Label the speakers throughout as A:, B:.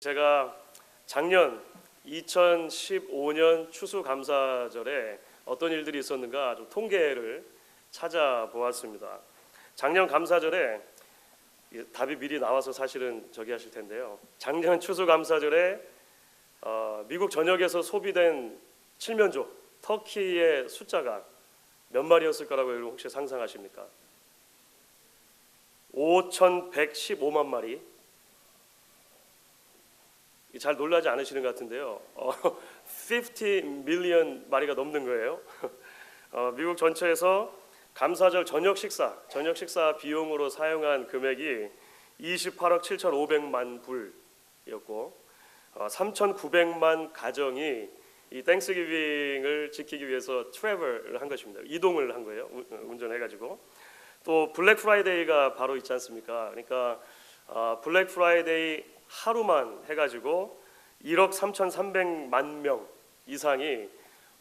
A: 제가 작년 2015년 추수감사절에 어떤 일들이 있었는가 좀 통계를 찾아보았습니다. 작년 감사절에 이 답이 미리 나와서 사실은 저기 하실 텐데요. 작년 추수감사절에 어, 미국 전역에서 소비된 칠면조 터키의 숫자가 몇 마리였을 거라고 혹시 상상하십니까? 5,115만 마리. 잘 놀라지 않으시는 것 같은데요. 어, 50 밀리언 마리가 넘는 거예요. 어, 미국 전체에서 감사절 저녁 식사, 저녁 식사 비용으로 사용한 금액이 28억 7,500만 불이었고 어, 3,900만 가정이 이 땡스기빙을 지키기 위해서 트래블을 한 것입니다. 이동을 한 거예요. 운- 운전해가지고 또 블랙 프라이데이가 바로 있지 않습니까? 그러니까 어, 블랙 프라이데이 하루만 해가지고 1억 3,300만 명 이상이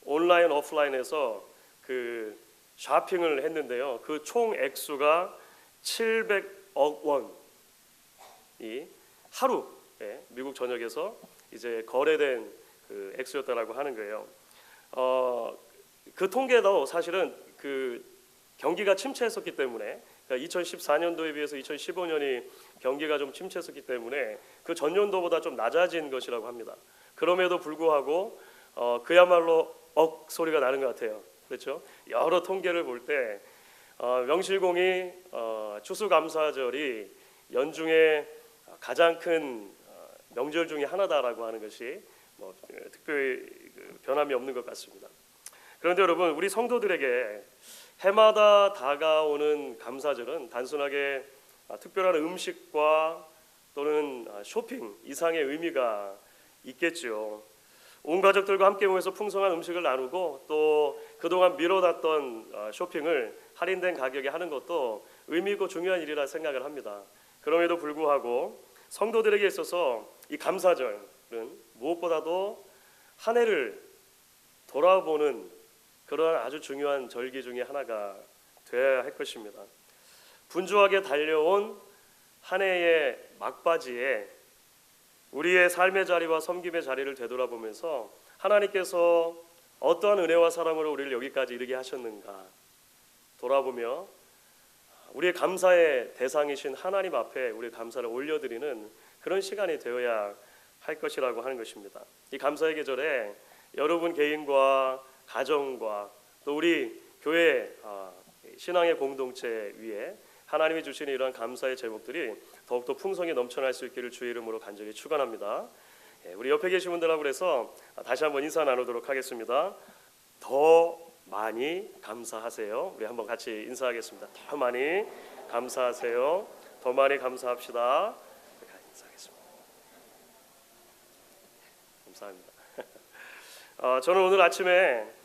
A: 온라인 오프라인에서 그 쇼핑을 했는데요. 그 총 액수가 700억 원이 하루에 미국 전역에서 이제 거래된 그 액수였다라고 하는 거예요. 어, 그 통계도 사실은 그 경기가 침체했었기 때문에 2014년도에 비해서 2015년이 경기가 좀 침체했었기 때문에 그 전년도보다 좀 낮아진 것이라고 합니다. 그럼에도 불구하고 어, 그야말로 억 소리가 나는 것 같아요. 그렇죠? 여러 통계를 볼때 어, 명실공히 어, 추수감사절이 연중에 가장 큰 어, 명절 중에 하나다라고 하는 것이 뭐 어, 특별히 그 변함이 없는 것 같습니다. 그런데 여러분 우리 성도들에게 해마다 다가오는 감사절은 단순하게 아, 특별한 음식과 또는 아, 쇼핑 이상의 의미가 있겠죠. 온 가족들과 함께 모여서 풍성한 음식을 나누고 또 그동안 미뤄놨던 아, 쇼핑을 할인된 가격에 하는 것도 의미 있고 중요한 일이라 생각을 합니다. 그럼에도 불구하고 성도들에게 있어서 이 감사절은 무엇보다도 한 해를 돌아보는 그런 아주 중요한 절기 중에 하나가 되어야 할 것입니다. 분주하게 달려온 한 해의 막바지에 우리의 삶의 자리와 섬김의 자리를 되돌아보면서 하나님께서 어떠한 은혜와 사랑으로 우리를 여기까지 이르게 하셨는가 돌아보며 우리의 감사의 대상이신 하나님 앞에 우리 감사를 올려드리는 그런 시간이 되어야 할 것이라고 하는 것입니다. 이 감사의 계절에 여러분 개인과 가정과 또 우리 교회 아, 신앙의 공동체 위에 하나님이 주시는 이러한 감사의 제목들이 더욱더 풍성히 넘쳐날 수 있기를 주의 이름으로 간절히 축원합니다. 예, 우리 옆에 계신 분들하고 그래서 다시 한번 인사 나누도록 하겠습니다. 더 많이 감사하세요. 우리 한번 같이 인사하겠습니다. 더 많이 감사하세요. 더 많이 감사합시다. 인사하겠습니다. 감사합니다. 어, 저는 오늘 아침에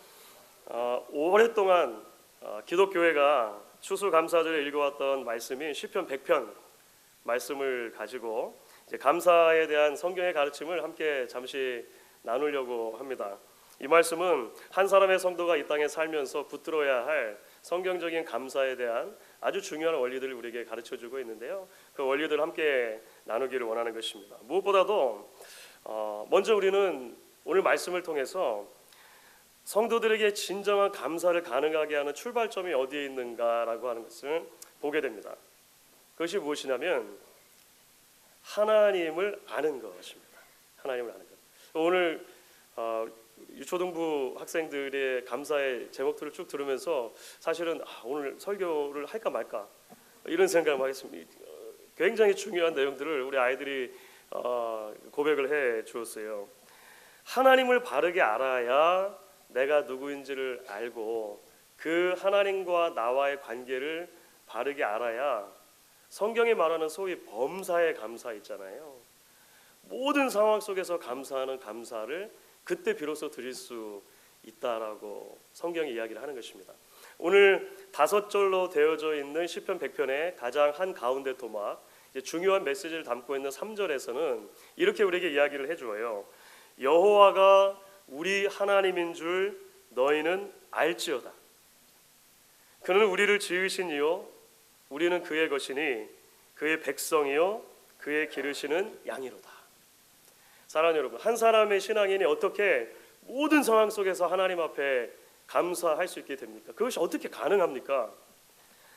A: 어, 오랫동안 어, 기독교회가 추수감사절에 읽어왔던 말씀이 시편 100편 말씀을 가지고 감사에 대한 성경의 가르침을 함께 잠시 나누려고 합니다. 이 말씀은 한 사람의 성도가 이 땅에 살면서 붙들어야 할 성경적인 감사에 대한 아주 중요한 원리들을 우리에게 가르쳐 주고 있는데요. 그 원리들을 함께 나누기를 원하는 것입니다. 무엇보다도 어, 먼저 우리는 오늘 말씀을 통해서 성도들에게 진정한 감사를 가능하게 하는 출발점이 어디에 있는가라고 하는 것을 보게 됩니다. 그것이 무엇이냐면 하나님을 아는 것입니다. 하나님을 아는 것. 오늘 어, 유초등부 학생들의 감사의 제목들을 쭉 들으면서 사실은 아, 오늘 설교를 할까 말까 이런 생각을 하겠습니다. 어, 굉장히 중요한 내용들을 우리 아이들이 어, 고백을 해 주었어요. 하나님을 바르게 알아야 내가 누구인지를 알고 그 하나님과 나와의 관계를 바르게 알아야 성경이 말하는 소위 범사의 감사 있잖아요. 모든 상황 속에서 감사하는 감사를 그때 비로소 드릴 수 있다라고 성경이 이야기를 하는 것입니다. 오늘 다섯 절로 되어져 있는 시편 100편의 가장 한 가운데 이제 중요한 메시지를 담고 있는 3절에서는 이렇게 우리에게 이야기를 해 주어요. 여호와가 우리 하나님인 줄 너희는 알지어다. 그는 우리를 지으신 이요 우리는 그의 것이니 그의 백성이요 그의 기르시는 양이로다. 사랑하는 여러분, 한 사람의 신앙인이 어떻게 모든 상황 속에서 하나님 앞에 감사할 수 있게 됩니까? 그것이 어떻게 가능합니까?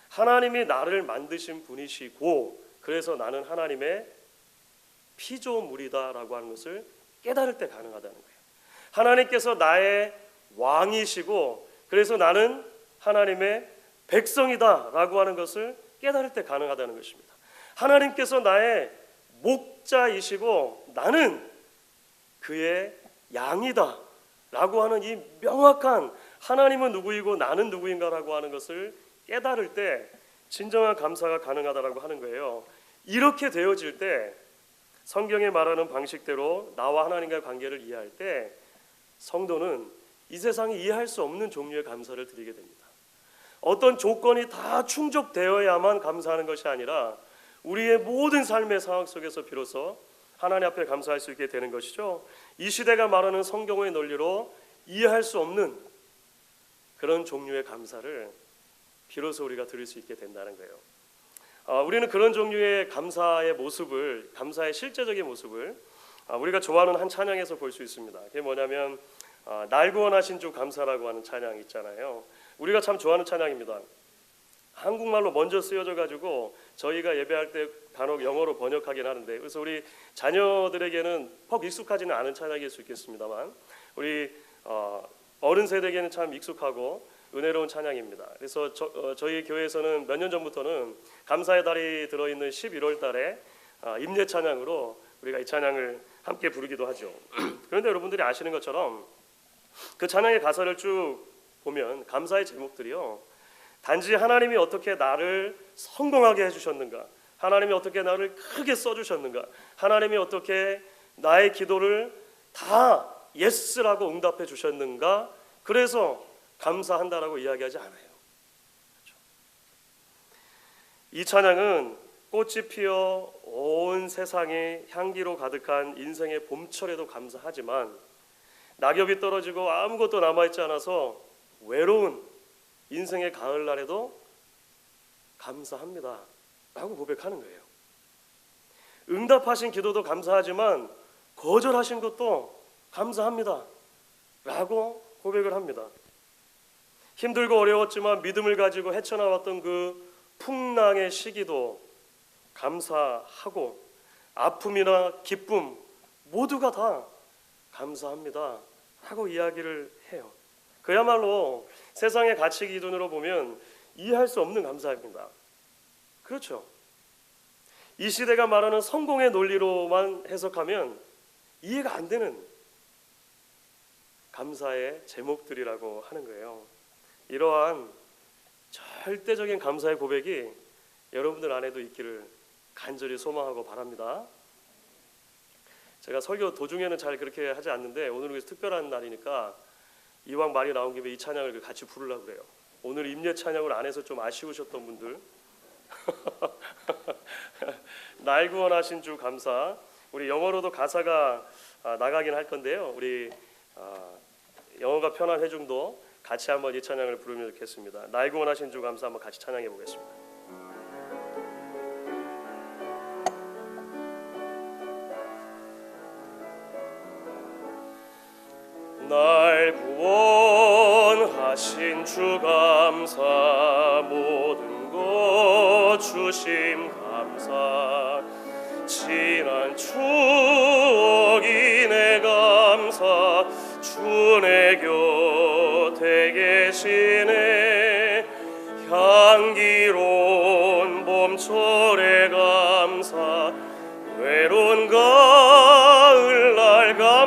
A: 하나님이 나를 만드신 분이시고 그래서 나는 하나님의 피조물이다라고 하는 것을 깨달을 때 가능하다는 거예요. 하나님께서 나의 왕이시고 그래서 나는 하나님의 백성이다라고 하는 것을 깨달을 때 가능하다는 것입니다. 하나님께서 나의 목자이시고 나는 그의 양이다 라고 하는 이 명확한 하나님은 누구이고 나는 누구인가라고 하는 것을 깨달을 때 진정한 감사가 가능하다라고 하는 거예요. 이렇게 되어질 때 성경에 말하는 방식대로 나와 하나님과의 관계를 이해할 때 성도는 이 세상이 이해할 수 없는 종류의 감사를 드리게 됩니다. 어떤 조건이 다 충족되어야만 감사하는 것이 아니라 우리의 모든 삶의 상황 속에서 비로소 하나님 앞에 감사할 수 있게 되는 것이죠. 이 시대가 말하는 성경의 논리로 이해할 수 없는 그런 종류의 감사를 비로소 우리가 드릴 수 있게 된다는 거예요. 아, 우리는 그런 종류의 감사의 모습을 감사의 실제적인 모습을 아, 우리가 좋아하는 한 찬양에서 볼 수 있습니다. 그게 뭐냐면 아, 날 구원하신 주 감사라고 하는 찬양 있잖아요. 우리가 참 좋아하는 찬양입니다. 한국말로 먼저 쓰여져 가지고 저희가 예배할 때 간혹 영어로 번역하긴 하는데 그래서 우리 자녀들에게는 퍽 익숙하지는 않은 찬양일 수 있겠습니다만 우리 어, 어른 세대에게는 참 익숙하고 은혜로운 찬양입니다. 그래서 저, 어, 저희 교회에서는 몇 년 전부터는 감사의 달이 들어있는 11월 달에 아, 임례 찬양으로 우리가 이 찬양을 함께 부르기도 하죠. 그런데 여러분들이 아시는 것처럼 그 찬양의 가사를 쭉 보면 감사의 제목들이요. 단지 하나님이 어떻게 나를 성공하게 해주셨는가, 하나님이 어떻게 나를 크게 써주셨는가, 하나님이 어떻게 나의 기도를 다 예스라고 응답해 주셨는가, 그래서 감사한다라고 이야기하지 않아요. 그렇죠? 이 찬양은 꽃이 피어 온 세상에 향기로 가득한 인생의 봄철에도 감사하지만 낙엽이 떨어지고 아무것도 남아있지 않아서 외로운 인생의 가을날에도 감사합니다. 라고 고백하는 거예요. 응답하신 기도도 감사하지만 거절하신 것도 감사합니다. 라고 고백을 합니다. 힘들고 어려웠지만 믿음을 가지고 헤쳐나왔던 그 풍랑의 시기도 감사하고 아픔이나 기쁨 모두가 다 감사합니다. 하고 이야기를 해요. 그야말로 세상의 가치 기준으로 보면 이해할 수 없는 감사입니다. 그렇죠. 이 시대가 말하는 성공의 논리로만 해석하면 이해가 안 되는 감사의 제목들이라고 하는 거예요. 이러한 절대적인 감사의 고백이 여러분들 안에도 있기를 간절히 소망하고 바랍니다. 제가 설교 도중에는 잘 그렇게 하지 않는데 오늘은 특별한 날이니까 이왕 말이 나온 김에 이 찬양을 같이 부르려고 그래요. 오늘 임례 찬양을 안 해서 좀 아쉬우셨던 분들 날 구원하신 주 감사 우리 영어로도 가사가 아, 나가긴 할 건데요. 우리 아, 영어가 편한 회중도 같이 한번 이 찬양을 부르면 좋겠습니다. 날 구원하신 주 감사 한번 같이 찬양해 보겠습니다. 날 구원하신 주 감사 모든 것 주심 감사. 지난 추억이 내 감사 주 내 곁에 계시네. 향기로운 봄철의 감사 외로운 가을날 감사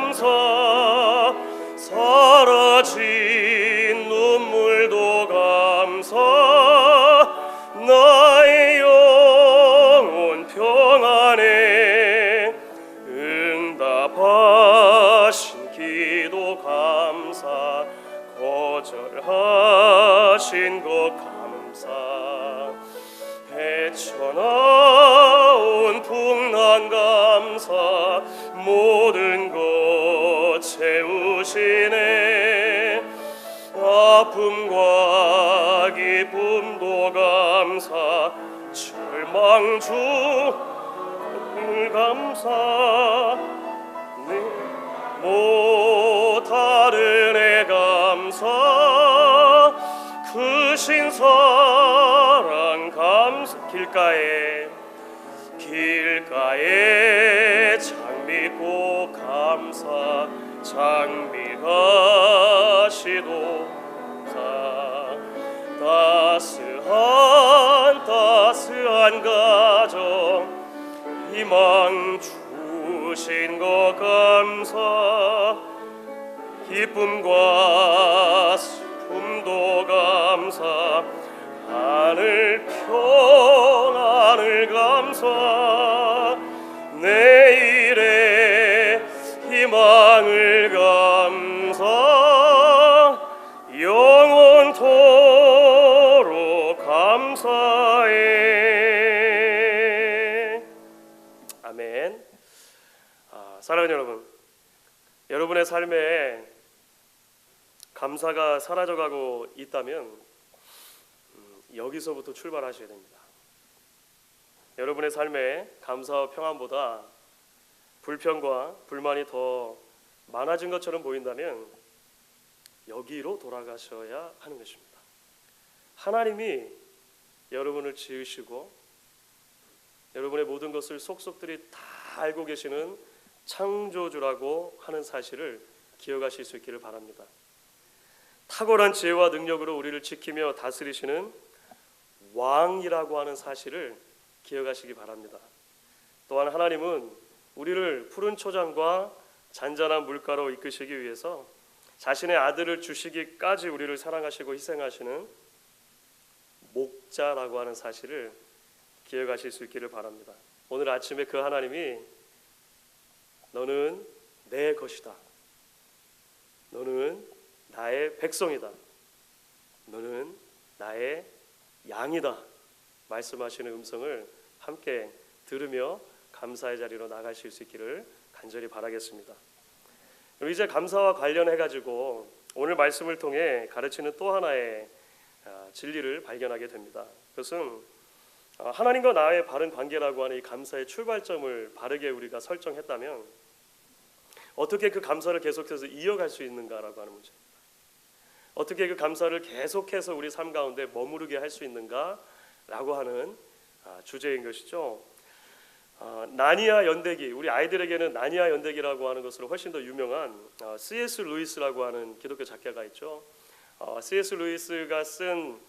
A: 전하온 풍랑감사 모든 것 채우시네. 아픔과 기쁨도 감사 절망 주 감사. 네, 뭐 못하는 애 감사. 그 신사 길가에 길가에 장미꽃 감사 장미가시도다 따스한 따스한 가정 희망 주신 것 감사. 기쁨과 슬픔도 감사 하늘 평안을 감사 내일의 희망을 감사 영원토록 감사해. 아멘. 아, 사랑하는 여러분. 여러분의 삶에 감사가 사라져가고 있다면 음, 여기서부터 출발하셔야 됩니다. 여러분의 삶에 감사와 평안보다 불평과 불만이 더 많아진 것처럼 보인다면 여기로 돌아가셔야 하는 것입니다. 하나님이 여러분을 지으시고 여러분의 모든 것을 속속들이 다 알고 계시는 창조주라고 하는 사실을 기억하실 수 있기를 바랍니다. 탁월한 지혜와 능력으로 우리를 지키며 다스리시는 왕이라고 하는 사실을 기억하시기 바랍니다. 또한 하나님은 우리를 푸른 초장과 잔잔한 물가로 이끄시기 위해서 자신의 아들을 주시기까지 우리를 사랑하시고 희생하시는 목자라고 하는 사실을 기억하실 수 있기를 바랍니다. 오늘 아침에 그 하나님이 너는 내 것이다. 너는 나의 백성이다. 너는 나의 양이다. 말씀하시는 음성을 함께 들으며 감사의 자리로 나가실 수 있기를 간절히 바라겠습니다. 그럼 이제 감사와 관련해 가지고 오늘 말씀을 통해 가르치는 또 하나의 아, 진리를 발견하게 됩니다. 그것은 아, 하나님과 나의 바른 관계라고 하는 이 감사의 출발점을 바르게 우리가 설정했다면 어떻게 그 감사를 계속해서 이어갈 수 있는가라고 하는 문제. 어떻게 그 감사를 계속해서 우리 삶 가운데 머무르게 할 수 있는가라고 하는 아, 주제인 것이죠. 아, 나니아 연대기 우리 아이들에게는 나니아 연대기라고 하는 것으로 훨씬 더 유명한 아, C.S. 루이스라고 하는 기독교 작가가 있죠. 아, C.S. 루이스가 쓴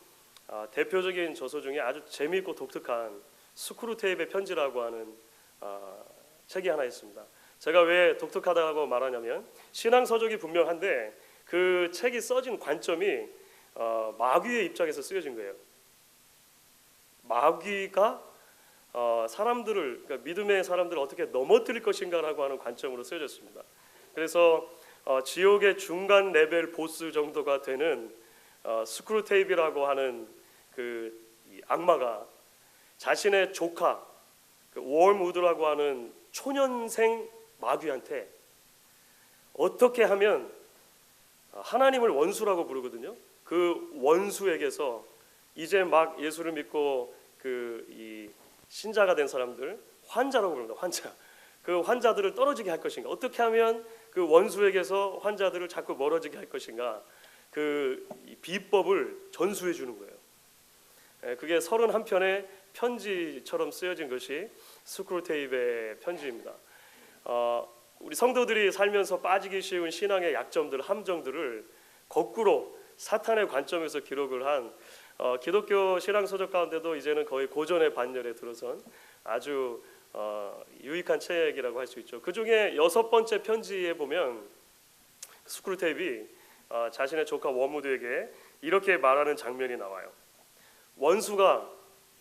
A: 아, 대표적인 저서 중에 아주 재미있고 독특한 스크루테이프의 편지라고 하는 아, 책이 하나 있습니다. 제가 왜 독특하다고 말하냐면 신앙 서적이 분명한데 그 책이 써진 관점이 어, 마귀의 입장에서 쓰여진 거예요. 마귀가 어, 사람들을 그러니까 믿음의 사람들을 어떻게 넘어뜨릴 것인가라고 하는 관점으로 쓰여졌습니다. 그래서 어, 지옥의 중간 레벨 보스 정도가 되는 어, 스크루테이프라고 하는 그이 악마가 자신의 조카 그 월무드라고 하는 초년생 마귀한테 어떻게 하면 하나님을 원수라고 부르거든요. 그 원수에게서 이제 막 예수를 믿고 그 이 신자가 된 사람들 환자라고 부릅니다. 환자. 그 환자들을 떨어지게 할 것인가? 어떻게 하면 그 원수에게서 환자들을 자꾸 멀어지게 할 것인가? 그이 비법을 전수해 주는 거예요. 예, 그게 31편의 편지처럼 쓰여진 것이 스크루테이프의 편지입니다. 어, 우리 성도들이 살면서 빠지기 쉬운 신앙의 약점들, 함정들을 거꾸로 사탄의 관점에서 기록을 한 어, 기독교 신앙 서적 가운데도 이제는 거의 고전의 반열에 들어선 아주 어, 유익한 책이라고 할 수 있죠. 그 중에 여섯 번째 편지에 보면 스크루테이프 어, 자신의 조카 워무드에게 이렇게 말하는 장면이 나와요. 원수가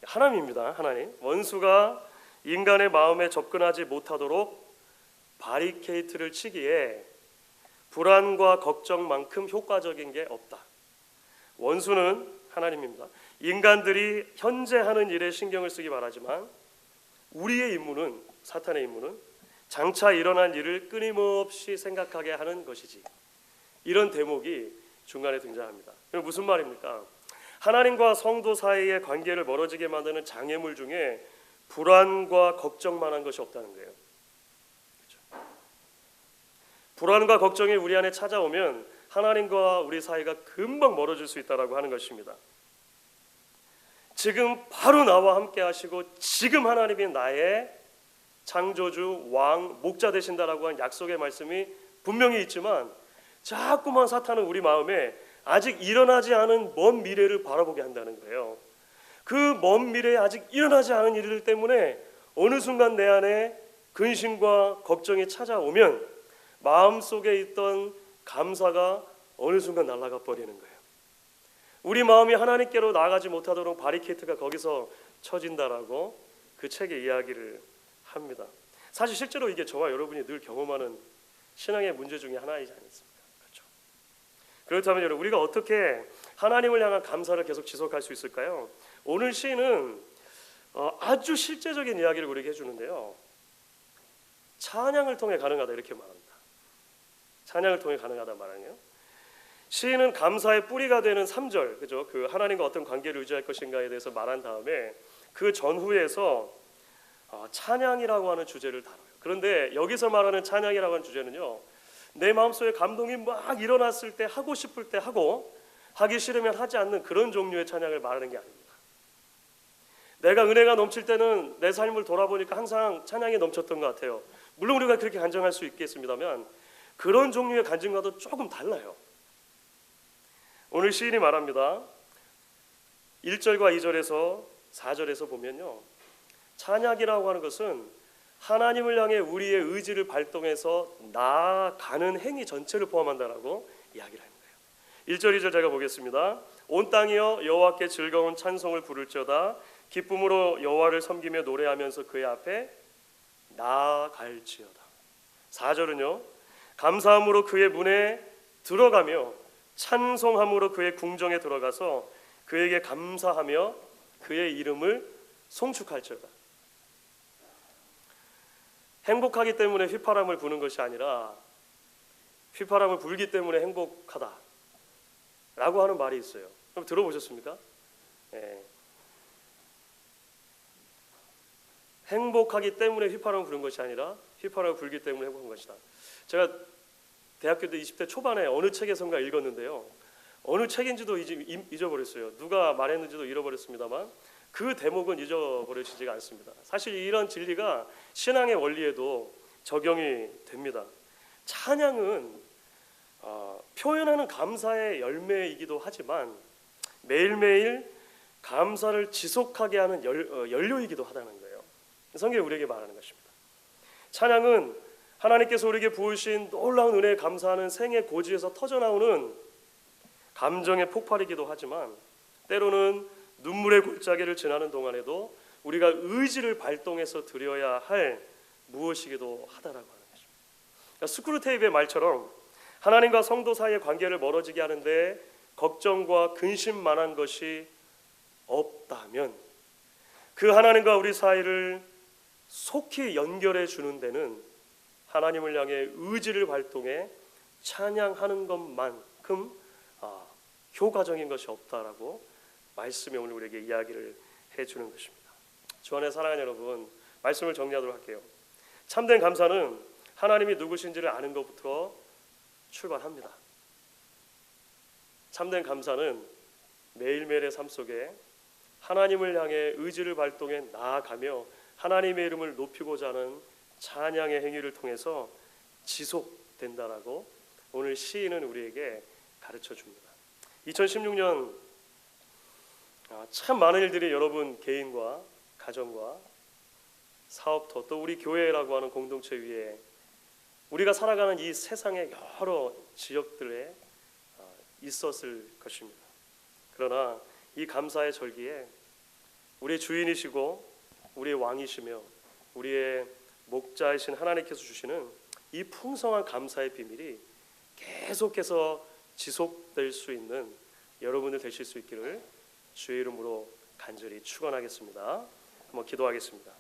A: 하나님입니다. 하나님 원수가 인간의 마음에 접근하지 못하도록 바리케이트를 치기에 불안과 걱정만큼 효과적인 게 없다. 원수는 하나님입니다. 인간들이 현재 하는 일에 신경을 쓰기 바라지만 우리의 임무는 사탄의 임무는 장차 일어난 일을 끊임없이 생각하게 하는 것이지. 이런 대목이 중간에 등장합니다. 그럼 무슨 말입니까? 하나님과 성도 사이의 관계를 멀어지게 만드는 장애물 중에 불안과 걱정만한 것이 없다는 거예요. 그렇죠? 불안과 걱정이 우리 안에 찾아오면 하나님과 우리 사이가 금방 멀어질 수 있다라고 하는 것입니다. 지금 바로 나와 함께 하시고 지금 하나님이 나의 창조주 왕 목자 되신다라고 한 약속의 말씀이 분명히 있지만 자꾸만 사탄은 우리 마음에 아직 일어나지 않은 먼 미래를 바라보게 한다는 거예요. 그 먼 미래에 아직 일어나지 않은 일들 때문에 어느 순간 내 안에 근심과 걱정이 찾아오면 마음 속에 있던 감사가 어느 순간 날아가 버리는 거예요. 우리 마음이 하나님께로 나가지 못하도록 바리케이트가 거기서 쳐진다라고 그 책의 이야기를 합니다. 사실 실제로 이게 저와 여러분이 늘 경험하는 신앙의 문제 중에 하나이지 않습니까? 그렇죠. 그렇다면 여러분 우리가 어떻게 하나님을 향한 감사를 계속 지속할 수 있을까요? 오늘 시인은 어, 아주 실제적인 이야기를 우리에게 해주는데요. 찬양을 통해 가능하다 이렇게 말합니다. 찬양을 통해 가능하다 말하네요. 시인은 감사의 뿌리가 되는 3절 그죠? 그 하나님과 어떤 관계를 유지할 것인가에 대해서 말한 다음에 그 전후에서 어, 찬양이라고 하는 주제를 다뤄요. 그런데 여기서 말하는 찬양이라고 하는 주제는요. 내 마음속에 감동이 막 일어났을 때 하고 싶을 때 하고 하기 싫으면 하지 않는 그런 종류의 찬양을 말하는 게 아닙니다. 내가 은혜가 넘칠 때는 내 삶을 돌아보니까 항상 찬양이 넘쳤던 것 같아요. 물론 우리가 그렇게 간증할 수 있겠습니다만 그런 종류의 간증과도 조금 달라요. 오늘 시인이 말합니다. 1절과 2절에서 4절에서 보면요. 찬양이라고 하는 것은 하나님을 향해 우리의 의지를 발동해서 나아가는 행위 전체를 포함한다라고 이야기를 하는 거예요. 1절 2절 제가 보겠습니다. 온 땅이여 여호와께 즐거운 찬송을 부를지어다 기쁨으로 여호와를 섬기며 노래하면서 그의 앞에 나아갈지어다. 4절은요. 감사함으로 그의 문에 들어가며 찬송함으로 그의 궁정에 들어가서 그에게 감사하며 그의 이름을 송축할지어다. 행복하기 때문에 휘파람을 부는 것이 아니라 휘파람을 불기 때문에 행복하다. 라고 하는 말이 있어요. 그럼 들어보셨습니까? 예. 행복하기 때문에 휘파람을 부는 것이 아니라 휘파람을 불기 때문에 행복한 것이다. 제가 대학교 때 20대 초반에 어느 책에선가 읽었는데요. 어느 책인지도 잊어버렸어요. 누가 말했는지도 잃어버렸습니다만 그 대목은 잊어버려지지가 않습니다. 사실 이런 진리가 신앙의 원리에도 적용이 됩니다. 찬양은 어, 표현하는 감사의 열매이기도 하지만 매일매일 감사를 지속하게 하는 열, 어, 연료이기도 하다는 거예요. 성경이 우리에게 말하는 것입니다. 찬양은 하나님께서 우리에게 부으신 놀라운 은혜에 감사하는 생의 고지에서 터져나오는 감정의 폭발이기도 하지만 때로는 눈물의 골짜기를 지나는 동안에도 우리가 의지를 발동해서 드려야 할 무엇이기도 하다라고 하는 것입니다. 그러니까 스크루테이프의 말처럼 하나님과 성도 사이의 관계를 멀어지게 하는데 걱정과 근심만한 것이 없다면 그 하나님과 우리 사이를 속히 연결해 주는 데는 하나님을 향해 의지를 발동해 찬양하는 것만큼 아, 효과적인 것이 없다라고 말씀이 오늘 우리에게 이야기를 해주는 것입니다. 주 안에 사랑하는 여러분, 말씀을 정리하도록 할게요. 참된 감사는 하나님이 누구신지를 아는 것부터 출발합니다. 참된 감사는 매일매일의 삶 속에 하나님을 향해 의지를 발동해 나아가며 하나님의 이름을 높이고자 하는 찬양의 행위를 통해서 지속된다라고 오늘 시인은 우리에게 가르쳐 줍니다. 2016년 아, 참 많은 일들이 여러분 개인과 가정과 사업터 또 우리 교회라고 하는 공동체 위에 우리가 살아가는 이 세상의 여러 지역들에 아, 있었을 것입니다. 그러나 이 감사의 절기에 우리의 주인이시고 우리의 왕이시며 우리의 목자이신 하나님께서 주시는 이 풍성한 감사의 비밀이 계속해서 지속될 수 있는 여러분들 되실 수 있기를 주의 이름으로 간절히 축원하겠습니다. 한번 기도하겠습니다.